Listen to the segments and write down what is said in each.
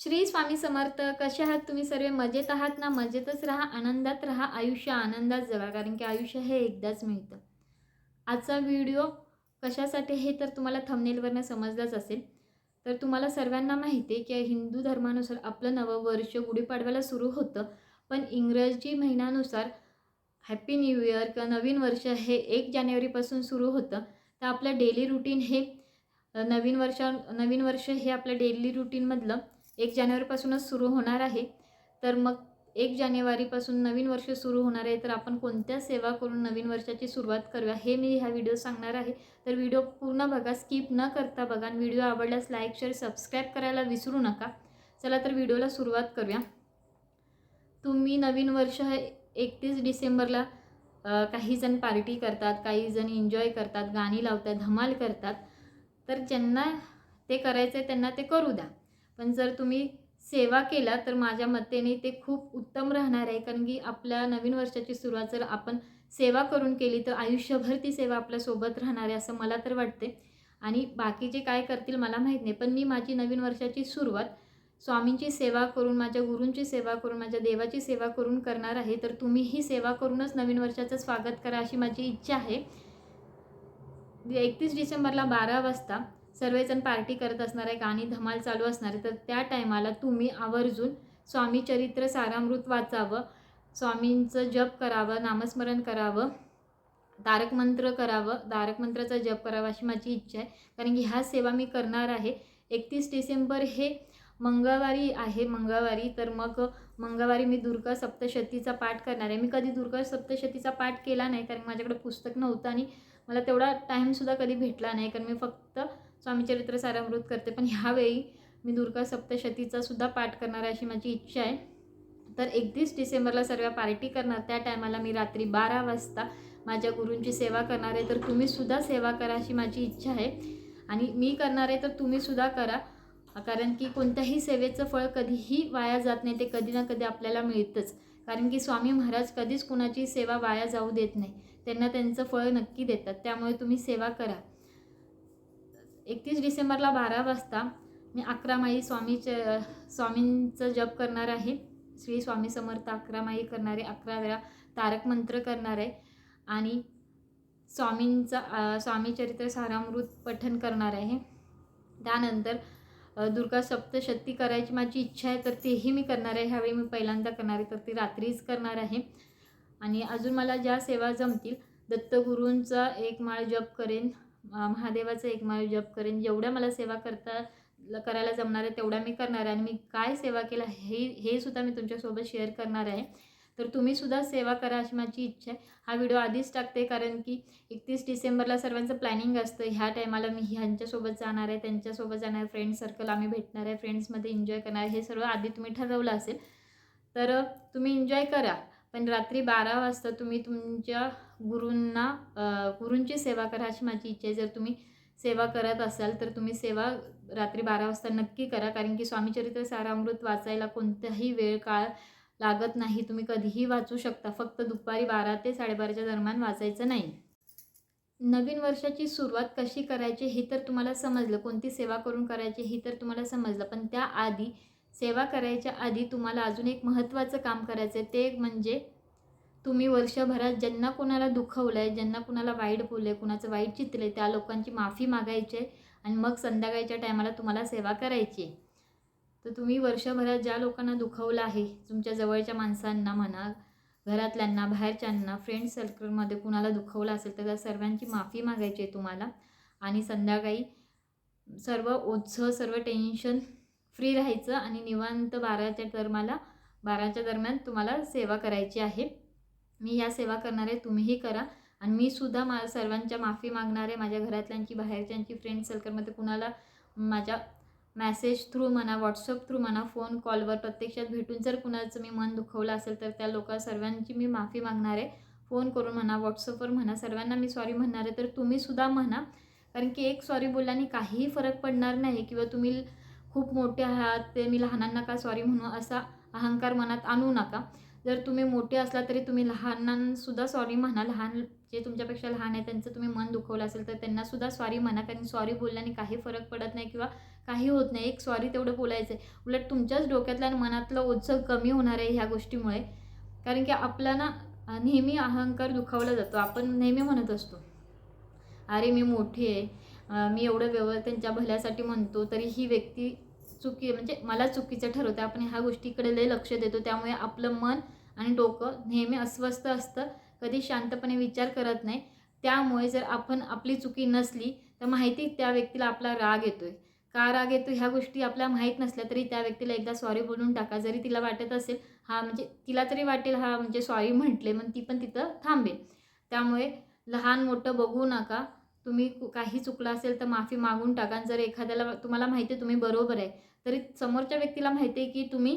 श्री स्वामी समर्थ कसे आहात तुम्ही सर्व? मजेत आहात ना? मजेतच राहा आनंदात राहा आयुष्य आनंदात जगा कारण की आयुष्य हे एकदाच मिळतं. आजचा व्हिडिओ कशासाठी हे तर तुम्हाला थंबनेलवरनं समजलाच असेल. तर तुम्हाला सर्वांना माहिती आहे की हिंदू धर्मानुसार आपलं नवं वर्ष गुढीपाडव्याला सुरू होतं. पण इंग्रजी महिन्यानुसार हॅपी न्यू इयर किंवा नवीन वर्ष हे एक जानेवारीपासून सुरू होतं. तर आपलं डेली रुटीन हे नवीन वर्षा नवीन वर्ष हे आपलं डेली रुटीनमधलं एक जानेवारीपासूनच सुरू होणार आहे. तर मग एक जानेवारीपासून नवीन वर्ष सुरू होणार आहे. तर आपण कोणत्या सेवा करून नवीन वर्षाची सुरुवात करूया हे मी ह्या व्हिडिओ सांगणार आहे. तर व्हिडिओ पूर्ण बघा स्किप न करता बघा. आणि व्हिडिओ आवडल्यास लाईक शेअर सबस्क्राईब करायला विसरू नका. चला तर व्हिडिओला सुरुवात करूया. तुम्ही नवीन वर्ष हे एकतीस डिसेंबरला काही जण पार्टी करतात काही जण एन्जॉय करतात गाणी लावतात धमाल करतात. तर ज्यांना ते करायचं आहे त्यांना ते करू द्या. पण जर तुम्ही सेवा केला तर माझ्या मतेने ते खूप उत्तम राहणार आहे. कारण की आपल्या नवीन वर्षाची सुरुवात जर आपण सेवा करून केली तर आयुष्यभर ती सेवा आपल्यासोबत राहणार आहे असं मला तर वाटते. आणि बाकीचे काय करतील मला माहीत नाही पण मी माझी नवीन वर्षाची सुरुवात स्वामींची सेवा करून माझ्या गुरूंची सेवा करून माझ्या देवाची सेवा करून करणार आहे. तर तुम्हीही सेवा करूनच नवीन वर्षाचं स्वागत करा अशी माझी इच्छा आहे. एकतीस डिसेंबरला बारा वाजता सर्वजण पार्टी करत असणार आहे गाणी धमाल चालू असणार आहे तर त्या टायमाला तुम्ही आवर्जून स्वामी चरित्र सारामृत वाचावं स्वामींचं जप करावं नामस्मरण करावं तारक मंत्र करावं तारक मंत्राचा जप करावा अशी माझी इच्छा आहे. कारण की ह्या सेवा मी करणार आहे. एकतीस डिसेंबर हे मंगळवारी आहे मंगळवारी. तर मग मंगळवारी मी दुर्गा सप्तशतीचा पाठ करणार आहे. मी कधी दुर्गा सप्तशतीचा पाठ केला नाही कारण माझ्याकडे पुस्तक नव्हतं आणि मला तेवढा टाईमसुद्धा कधी भेटला नाही. कारण मी फक्त स्वामीचरित्र सारामृत करते. पण ह्यावेळी मी दुर्गा सप्तशतीचा सुद्धा पाठ करणार अशी माझी इच्छा आहे. तर एकतीस डिसेंबरला सर्व पार्टी करणार. त्या टायमाला मी रात्री बारा वाजता माझ्या गुरूंची सेवा करणार आहे. तर तुम्हीसुद्धा सेवा करा अशी माझी इच्छा आहे. आणि मी करणार आहे तर तुम्हीसुद्धा करा. कारण की कोणत्याही सेवेचं फळ कधीही वाया जात नाही. ते कधी ना कधी आपल्याला मिळतंच. कारण की स्वामी महाराज कधीच कुणाची सेवा वाया जाऊ देत नाही. त्यांना त्यांचं फळ नक्की देतात. त्यामुळे तुम्ही सेवा करा. एकतीस डिसेंबरला बारा वाजता मी अकरामाई माई स्वामींचं जप करणार आहे. श्री स्वामी समर्थ अकरामाई करणारे अकरा वेळा तारक मंत्र करणार आहे. आणि स्वामींचा स्वामीचरित्र स्वामी चरित्र सारामृत पठन करणार आहे. त्यानंतर दुर्गा सप्तशती करायची माझी इच्छा आहे तर तेही मी करणार आहे. ह्यावेळी मी पहिल्यांदा करणार आहे तर ती रात्रीच करणार आहे. आणि अजून मला ज्या सेवा जमतील दत्तगुरूंचा एक माळ जप करेन. महादेवाचं एक माळ जप करेन. जेवढ्या मला सेवा करता करायला जमणार आहे तेवढ्या मी करणार आहे. आणि मी काय सेवा केला हे हे सुद्धा मी तुमच्यासोबत शेअर करणार आहे. तर तुम्हीसुद्धा सेवा करा अशी माझी इच्छा आहे. हा व्हिडिओ आधीच टाकते कारण की एकतीस डिसेंबरला सर्वांचं प्लॅनिंग असतं. ह्या टायमाला मी ह्यांच्यासोबत जाणार आहे त्यांच्यासोबत जाणार आहे. फ्रेंड सर्कल आम्ही भेटणार आहे. फ्रेंड्समध्ये एन्जॉय करणार आहे. हे सर्व आधी तुम्ही ठरवलं असेल. तर तुम्ही एन्जॉय करा. पण रात्री बारा वाजता तुम्ही तुमच्या गुरूंना गुरूंची सेवा करा अशी माझी इच्छा आहे. जर तुम्ही सेवा करत असाल तर तुम्ही सेवा रात्री बारा वाजता नक्की करा. कारण की स्वामीचरित्र सारामृत वाचायला कोणताही वेळ काळ लागत नाही. तुम्ही कधीही वाचू शकता. फक्त दुपारी बारा ते साडेबाराच्या दरम्यान वाचायचं नाही. नवीन वर्षाची सुरुवात कशी करायची हे तर तुम्हाला समजलं. कोणती सेवा करून करायची हे तर तुम्हाला समजलं. पण त्याआधी सेवा करायच्या आधी तुम्हाला अजून एक महत्त्वाचं काम करायचं आहे ते म्हणजे तुम्ही वर्षभरात ज्यांना कोणाला दुखवलं आहे ज्यांना कुणाला वाईट बोललं आहे कुणाचं वाईट चितलं आहे त्या लोकांची माफी मागायची आहे आणि मग संध्याकाळच्या टायमाला तुम्हाला सेवा करायची आहे तर तुम्ही वर्षभरात ज्या लोकांना दुखवलं आहे तुमच्या जवळच्या माणसांना म्हणा घरातल्यांना बाहेरच्यांना फ्रेंड सर्कलमध्ये कुणाला दुखवलं असेल तर त्या सर्वांची माफी मागायची आहे तुम्हाला. आणि संध्याकाळी सर्व ओझं सर्व टेन्शन फ्री राहायचं आणि निवांत बाराच्या दरम्याला बाराच्या दरम्यान तुम्हाला सेवा करायची आहे. मी ह्या सेवा करणार आहे तुम्हीही करा. आणि मी सुद्धा मा सर्वांच्या माफी मागणार आहे माझ्या घरातल्यांची बाहेरच्यांची फ्रेंड सर्कलमध्ये कुणाला माझ्या मॅसेज थ्रू म्हणा व्हॉट्सअप थ्रू म्हणा फोन कॉलवर प्रत्यक्षात भेटून जर कुणाचं मी मन दुखवलं असेल तर त्या लोक सर्वांची मी माफी मागणार. आहे फोन करून म्हणा व्हॉट्सअपवर म्हणा सर्वांना मी सॉरी म्हणणार आहे तर तुम्हीसुद्धा म्हणा. कारण की एक सॉरी बोलल्याने काहीही फरक पडणार नाही किंवा तुम्ही खूप मोठे आहात ते मी लहानांना का सॉरी म्हणू असा अहंकार मनात आणू नका. जर तुम्ही मोठे असला तरी तुम्ही लहानांसुद्धा सॉरी म्हणा. लहान जे तुमच्यापेक्षा लहान आहे त्यांचं तुम्ही मन दुखवलं असेल तर त्यांनासुद्धा सॉरी म्हणा. कारण सॉरी बोलल्याने काही फरक पडत नाही किंवा काही होत नाही. एक सॉरी तेवढं बोलायचं आहे उलट तुमच्याच डोक्यातलं आणि मनातलं ओझं कमी होणार आहे ह्या गोष्टीमुळे. कारण की आपला ना नेहमी अहंकार दुखावला जातो. आपण नेहमी म्हणत असतो अरे मी मोठी आहे. मी एवढं व्यव त्यांच्या भल्यासाठी म्हणतो तरी ही व्यक्ती चुकी म्हणजे मला चुकीचं ठरवते आपण ह्या गोष्टीकडे लय लक्ष देतो. त्यामुळे आपलं मन आणि डोकं नेहमी अस्वस्थ असतं. कधी शांतपणे विचार करत नाही. त्यामुळे जर आपण आपली चुकी नसली तर माहिती त्या व्यक्तीला आपला राग येतोय. का राग येतो ह्या गोष्टी आपल्याला माहीत नसल्या तरी त्या व्यक्तीला एकदा सॉरी बोलून टाका. जरी तिला वाटत असेल हा म्हणजे तिला तरी वाटेल हा म्हणजे सॉरी म्हटले मग ती पण तिथं थांबेल. त्यामुळे लहान मोठं बघू नका. तुम्ही कु- काही चुकलं असेल तर माफी मागून टाका. आणि जर एखाद्याला तुम्हाला माहिती आहे तुम्ही बरोबर आहे तरी समोरच्या व्यक्तीला माहिती आहे की तुम्ही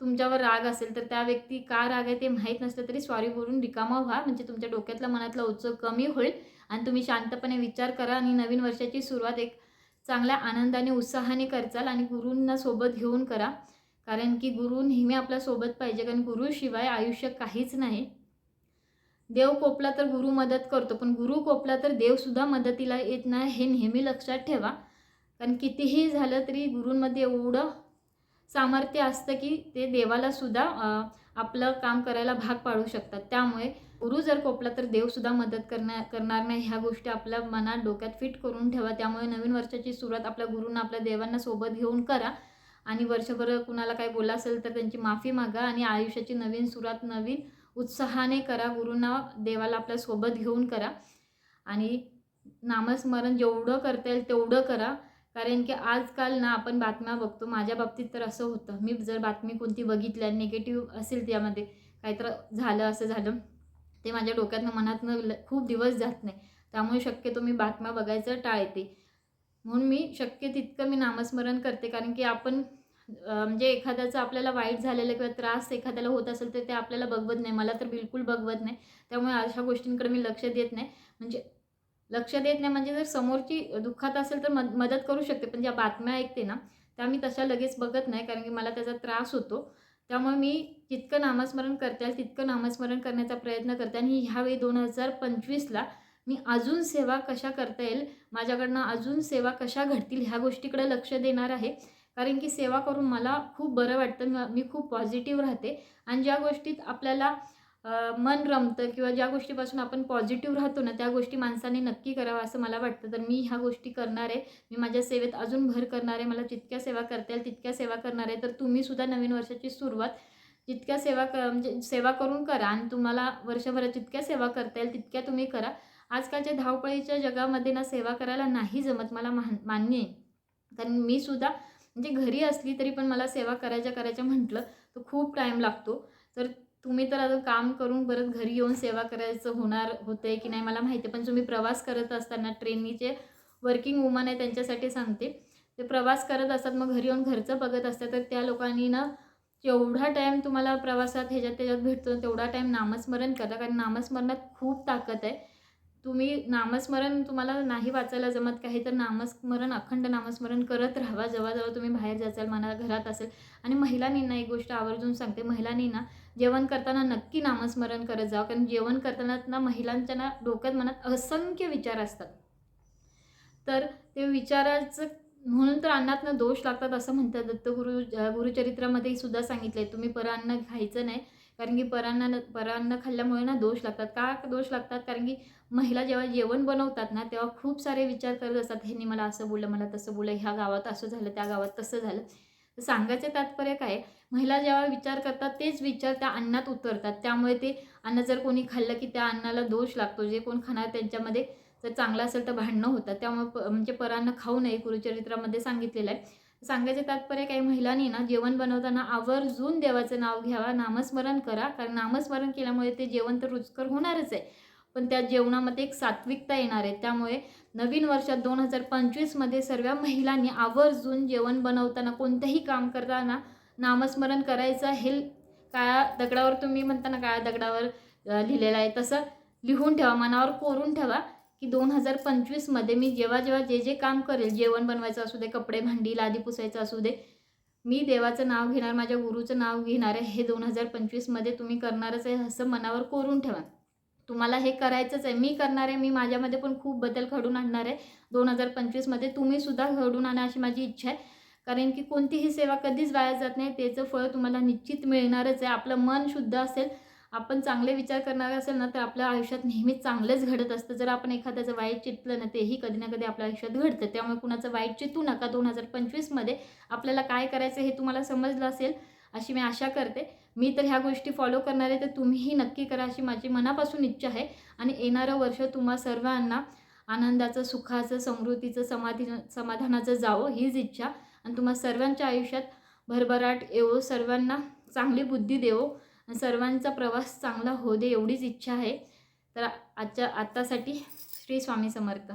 तुमच्यावर राग असेल तर त्या व्यक्ती का राग आहे ते माहीत नसलं तरी सॉरी बोलून रिकामा व्हा. म्हणजे तुमच्या डोक्यातला मनातलं उत्सव कमी होईल आणि तुम्ही शांतपणे विचार करा आणि नवीन वर्षाची सुरुवात एक चांगल्या आनंदाने उत्साहाने करचाल आणि गुरूंना सोबत घेऊन करा. कारण की गुरु नेहमी आपल्यासोबत पाहिजे. कारण गुरुशिवाय आयुष्य काहीच नाही. देव कोपला तर गुरु मदत करतो पण गुरु कोपला तर देवसुद्धा मदतीला येत नाही हे नेहमी लक्षात ठेवा. कारण कितीही झालं तरी गुरूंमध्ये एवढं सामर्थ्य असतं की ते देवाला सुद्धा आपलं काम करायला भाग पाडू शकतात. त्यामुळे गुरु जर कोपला तर देवसुद्धा मदत करणार करणार नाही ह्या गोष्टी आपल्या मनात डोक्यात फिट करून ठेवा. त्यामुळे नवीन वर्षाची सुरुवात आपल्या गुरूंना आपल्या देवांना सोबत घेऊन करा. आणि वर्षभर कुणाला काही बोला असेल तर त्यांची माफी मागा आणि आयुष्याची नवीन सुरुवात नवीन उत्साहाने करा गुरूंना देवाला आपल्यासोबत घेऊन करा. आणि नामस्मरण जेवढं करता येईल तेवढं करा. कारण की आजकाल ना आपण बातम्या बघतो माझ्या बाबतीत तर असं होतं. मी जर बातमी कोणती बघितल्या निगेटिव्ह असेल त्यामध्ये काहीतरी झालं असं झालं ते माझ्या डोक्यातनं मनातनं ल- खूप दिवस जात नाही. त्यामुळे शक्यतो मी बातम्या बघायचं टाळते. म्हणून मी शक्य तितकं मी नामस्मरण करते. कारण की आपण म्हणजे एखाद्याचं आपल्याला वाईट झालेलं किंवा त्रास एखाद्याला होत असेल तर ते आपल्याला बघवत नाही. मला तर बिलकुल बघवत नाही. त्यामुळे अशा गोष्टींकडे मी लक्ष देत नाही. म्हणजे लक्ष देत नाही म्हणजे जर समोरची दुःखात असेल तर मद मदत करू शकते. पण ज्या बातम्या ऐकते ना त्या मी तशा लगेच बघत नाही. कारण की मला त्याचा त्रास होतो. त्यामुळे मी जितकं नामस्मरण करता येईल तितकं नामस्मरण करण्याचा प्रयत्न करते. आणि ह्यावेळी दोन हजार पंचवीसला मी अजून सेवा कशा करता येईल? माझ्याकडनं अजून सेवा कशा घडतील? ह्या गोष्टीकडे लक्ष देणार आहे. कारण की सेवा करून मला खूप बरं वाटतं. मी खूप पॉझिटिव्ह राहते. आणि ज्या गोष्टीत आपल्याला मन रमतं किंवा ज्या गोष्टीपासून आपण पॉझिटिव्ह राहतो ना त्या गोष्टी माणसाने नक्की करावं असं मला वाटतं. तर मी ह्या गोष्टी करणार आहे. मी माझ्या सेवेत अजून भर करणार आहे. मला जितक्या सेवा करता येईल तितक्या सेवा करणार आहे. तर तुम्हीसुद्धा नवीन वर्षाची सुरुवात जितक्या सेवा क म्हणजे सेवा करून करा आणि तुम्हाला वर्षभरात जितक्या सेवा करता येईल तितक्या तुम्ही करा. आजकालच्या धावपळीच्या जगामध्ये ना सेवा करायला नाही जमत मला मान मान्य आहे. कारण मी सुद्धा म्हणजे घरी असली तरी पण मला सेवा करायच्या करायच्या म्हटलं तर खूप टाईम लागतो. तर तुम्ही तर आता काम करून परत घरी येऊन सेवा करायचं होणार होतंय की नाही मला माहिती आहे पण तुम्ही प्रवास करत असताना ट्रेननीचे वर्किंग वुमन आहे त्यांच्यासाठी सांगते. ते प्रवास करत असतात मग घरी येऊन घरचं बघत असतात तर त्या लोकांनी ना जेवढा टाईम तुम्हाला प्रवासात ह्याच्यात त्याच्यात भेटतो तेवढा टाईम नामस्मरण करा कारण नामस्मरणात खूप ताकद आहे. तुम्ही नामस्मरण तुम्हाला नाही वाचायला जमत काही तर नामस्मरण अखंड नामस्मरण करत राहावा. जेव्हा जेव्हा तुम्ही बाहेर जाचाल मना घरात असेल. आणि महिलांनीना एक गोष्ट आवर्जून सांगते. महिलांनी ना जेवण करताना नक्की नामस्मरण करत जावं. कारण जेवण करताना ना महिलांच्या ना डोक्यात मनात असंख्य विचार असतात. तर ते विचाराचं म्हणून तर अन्नातनं दोष लागतात असं म्हणतात. दत्तगुरु अं, गुरुचरित्रामध्ये सुद्धा आहे तुम्ही परान्न खायचं नाही. कारण की परांना परांना खाल्ल्यामुळे ना दोष लागतात. का दोष लागतात? कारण की महिला जेव्हा जेवण बनवतात ना तेव्हा खूप सारे विचार करत असतात. ह्यांनी मला असं बोललं मला तसं बोललं ह्या गावात असं झालं त्या गावात तसं झालं. तर सांगायचं तात्पर्य काय महिला जेव्हा विचार करतात तेच विचार त्या अन्नात उतरतात. त्यामुळे ते अन्न जर कोणी खाल्लं की त्या अन्नाला दोष लागतो. जे कोण खाणार त्यांच्यामध्ये जर चांगलं असेल तर भांडणं होतात. त्यामुळे प म्हणजे परांना खाऊ नये गुरुचरित्रामध्ये सांगितलेलं आहे. सांगायचे तात्पर्य काही महिलांनी ना जेवण बनवताना आवर्जून देवाचं नाव घ्यावा नामस्मरण करा. कारण नामस्मरण केल्यामुळे ते जेवण तर रुचकर होणारच आहे. पण त्या जेवणामध्ये एक सात्विकता येणार आहे. त्यामुळे नवीन वर्षात दोन हजार पंचवीसमध्ये सर्व महिलांनी आवर्जून जेवण बनवताना कोणतंही काम करताना नामस्मरण करायचं हे काळ्या दगडावर तुम्ही म्हणताना काळ्या दगडावर लिहिलेलं आहे. तसं लिहून ठेवा मनावर कोरून ठेवा. की दोन हजार पंचवीसमध्ये मी जेव्हा जेव्हा जे जे काम करेल जेवण बनवायचं असू दे कपडे भांडी लादी पुसायचं असू दे मी देवाचं नाव घेणार माझ्या गुरुचं नाव घेणार आहे हे दोन हजार पंचवीसमध्ये तुम्ही करणारच आहे असं मनावर कोरून ठेवा. तुम्हाला हे करायचंच आहे. मी करणार आहे मी माझ्यामध्ये पण खूप बदल घडून आणणार आहे. दोन हजार पंचवीसमध्ये तुम्हीसुद्धा घडून आणा अशी माझी इच्छा आहे. कारण की कोणतीही सेवा कधीच वाया जात नाही त्याचं फळ तुम्हाला निश्चित मिळणारच आहे. आपलं मन शुद्ध असेल आपण चांगले विचार करणारे असेल ना तर आपल्या आयुष्यात नेहमीच चांगलंच घडत असतं. जर आपण एखाद्याचं वाईट चितलं ना तेही कधी ना कधी आपल्या आयुष्यात घडतं. त्यामुळे कुणाचं वाईट चितू नका. दोन हजार पंचवीसमध्ये आपल्याला काय करायचं हे तुम्हाला समजलं असेल अशी मी आशा करते. मी तर ह्या गोष्टी फॉलो करणार आहे तर तुम्हीही नक्की करा अशी माझी मनापासून इच्छा आहे. आणि येणारं वर्ष तुम्हा सर्वांना आनंदाचं सुखाचं समृद्धीचं समाधी समाधानाचं जावं हीच इच्छा. आणि तुम्हा सर्वांच्या आयुष्यात भरभराट येवो सर्वांना चांगली बुद्धी देवो. सर्वांचा प्रवास चांगला होऊ दे एवढीच इच्छा आहे. तर आजच्या आत्तासाठी श्री स्वामी समर्थ.